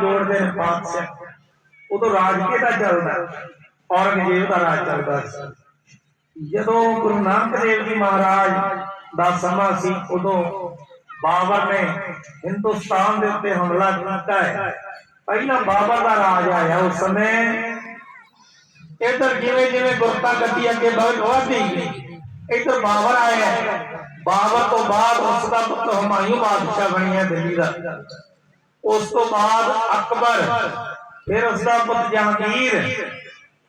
ਜੋੜਦੇ ਨੇ ਪਾਤਸ਼ਾਹ। ਉਦੋਂ ਰਾਜ ਕਿਹਦਾ ਚੱਲਦਾ? ਔਰੰਗਜ਼ੇਬ ਦਾ ਰਾਜ ਚੱਲਦਾ ਸੀ। ਜਦੋਂ ਗੁਰੂ ਨਾਨਕ ਦੇਵ ਜੀ ਮਹਾਰਾਜ ਦਾ ਸਮਾਂ ਸੀ, ਉਦੋਂ ਬਾਬਰ ਨੇ ਹਿੰਦੁਸਤਾਨ ਦੇ ਉੱਤੇ ਹਮਲਾ ਕੀਤਾ ਹੈ। ਪਹਿਲਾਂ ਬਾਬਰ ਦਾ ਰਾਜ ਆਇਆ ਉਸ ਸਮੇਂ। ਇਧਰ ਜਿਵੇਂ ਜਿਵੇਂ ਗੁਰਤਾ ਗੱਦੀ ਅੱਗੇ ਵਧਦੀ ਇਧਰ ਬਾਬਰ ਆਇਆ। ਬਾਬਰ ਤੋਂ ਬਾਅਦ ਉਸ ਦਾ ਪੁੱਤ ਹਮਾਯੂ ਬਾਦਸ਼ਾਹ ਬਣਿਆ ਦਿੱਲੀ ਦਾ। ਉਸ ਤੋਂ ਬਾਅਦ ਅਕਬਰ, ਫਿਰ ਉਸ ਦਾ ਪੁੱਤ ਜਹਾਂਗੀਰ,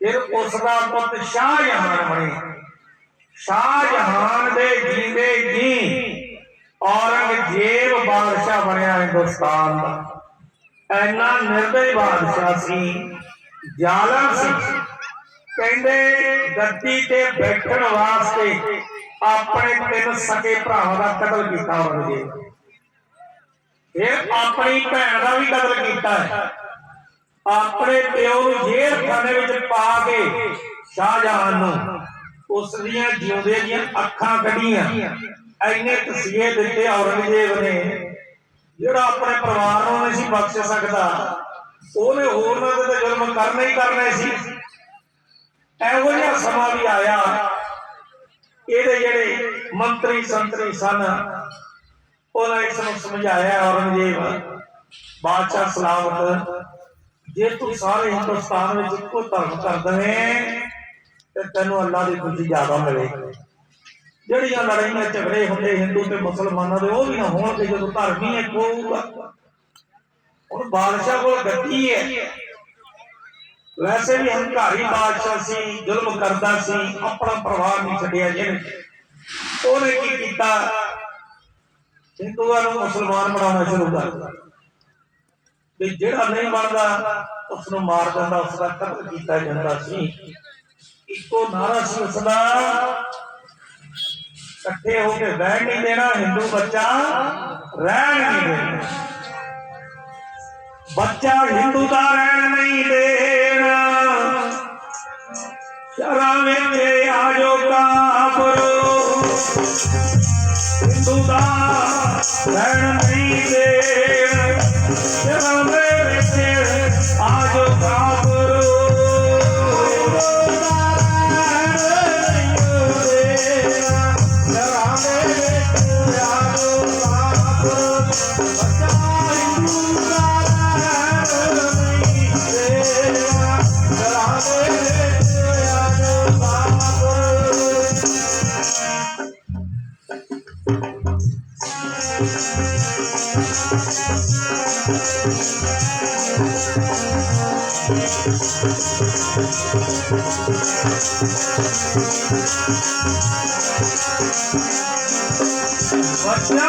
ਫਿਰ ਉਸ ਦਾ ਪੁੱਤ ਸ਼ਾਹਜਹਾਨ ਬਣੇ। ਸ਼ਾਹਜਹਾਨ ਦੇ ਜੀਵੇ ਜੀ ਔਰੰਗਜ਼ੇਬ ਬਾਦਸ਼ਾਹ ਬਣਿਆ ਹਿੰਦੁਸਤਾਨ ਦਾ। ਐਨਾ ਨਿਰਦਈ ਬਾਦਸ਼ਾਹ ਸੀ, ਜ਼ਾਲਮ ਸੀ। ਕਹਿੰਦੇ, ਗੱਦੀ ਤੇ ਬੈਠਣ ਵਾਸਤੇ ਆਪਣੇ ਤਿੰਨ ਸਕੇ ਭਰਾਵਾਂ ਦਾ ਕਤਲ ਕੀਤਾ ਔਰੰਗਜ਼ੇਬ ਫਿਰ ਆਪਣੀ ਭੈਣ ਦਾ ਵੀ ਕਤਲ ਕੀਤਾ ਹੈ। ਆਪਣੇ ਪਿਓ ਨੂੰ ਜੇਲ੍ਹ ਖਾਨੇ ਵਿੱਚ ਪਾ ਕੇ ਸ਼ਾਹਜਹਾਨ ਨੂੰ ਉਸ ਦੀਆਂ ਜਿਉਂਦੇ ਦੀਆਂ ਅੱਖਾਂ ਕੱਢੀਆਂ। ਐਨੇ ਤਸੀਹੇ ਦਿੱਤੇ ਔਰੰਗਜ਼ੇਬ ਨੇ। ਜਿਹੜਾ ਆਪਣੇ ਪਰਿਵਾਰ ਨੂੰ ਨਹੀਂ ਸੀ ਬਖਸ਼ ਸਕਦਾ, ਉਹਨੇ ਹੋਰ ਨਾਲ ਤੇ ਜ਼ੁਲਮ ਕਰਨੇ ਹੀ ਕਰਨੇ ਸੀ। ਇਹੋ ਜਿਹਾ ਸਮਾਂ ਵੀ ਆਇਆ। ਇਹਦੇ ਜਿਹੜੇ ਮੰਤਰੀ ਸੰਤਰੀ ਸਨ ਉਹਨਾਂ ਇਸ ਨੂੰ ਸਮਝਾਇਆ ਔਰੰਗਜ਼ੇਬ। ਬਾਦਸ਼ਾਹ ਸਲਾਮਤ, ਜੇ ਤੂੰ ਸਾਰੇ ਹਿੰਦੁਸਤਾਨ ਵਿੱਚ ਇੱਕੋ ਧਰਮ ਕਰ ਦਵੇਂ, ਤੇ ਤੈਨੂੰ ਅੱਲਾ ਦੀ ਖੁਸ਼ੀ ਜ਼ਿਆਦਾ ਮਿਲੇਗੀ ਜਿਹੜੀਆਂ ਲੜਾਈਆਂ, ਝਗੜੇ ਹੁੰਦੇ ਹਿੰਦੂ ਤੇ ਮੁਸਲਮਾਨਾਂ ਦੇ, ਉਹ ਵੀ ਨਾ ਹੋਣਗੇ ਜਦੋਂ ਧਰਮ ਹੀ ਇੱਕ ਹੋਊਗਾ। ਹੁਣ ਬਾਦਸ਼ਾਹ ਕੋਲ ਗੱਦੀ ਹੈ। ਵੈਸੇ ਵੀ ਹੰਕਾਰੀ ਬਾਦਸ਼ਾਹ ਸੀ, ਜ਼ੁਲਮ ਕਰਦਾ ਸੀ, ਆਪਣਾ ਪਰਿਵਾਰ ਨਹੀਂ ਛੱਡਿਆ ਜਿਹਨੇ। ਉਹਨੇ ਕੀ ਕੀਤਾ? ਹਿੰਦੂਆਂ ਨੂੰ ਮੁਸਲਮਾਨ ਬਣਾਉਣਾ ਸ਼ੁਰੂ ਕਰ ਦਿੱਤਾ। ਤੇ ਜਿਹੜਾ ਨਹੀਂ ਬਣਦਾ ਉਸ ਨੂੰ ਮਾਰ ਦਿੰਦਾ ਉਸ ਦਾ ਕਤਲ ਕੀਤਾ ਜਾਂਦਾ ਸੀ। ਇੱਕੋ ਨਾਰਾ ਸੀ ਉਸ ਦਾ ਇਕੱਠੇ ਹੋ ਕੇ ਬਹਿਣ ਨਹੀਂ ਦੇਣਾ, ਹਿੰਦੂ ਬੱਚਾ ਰਹਿਣ ਨਹੀਂ ਦੇਣਾ। ਬੱਚਾ ਹਿੰਦੂ ਦਾ ਰਹਿਣ ਨਹੀਂ ਦੇਣਾ। ਸ਼ਰਾਂ ਰਹਿਣ ਨਹੀਂ ਦੇਣਾ ਬੱਚਾ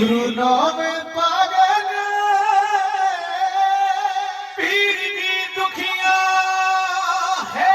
গুরু নামে পাগল পীড়ি দুখিয়া হে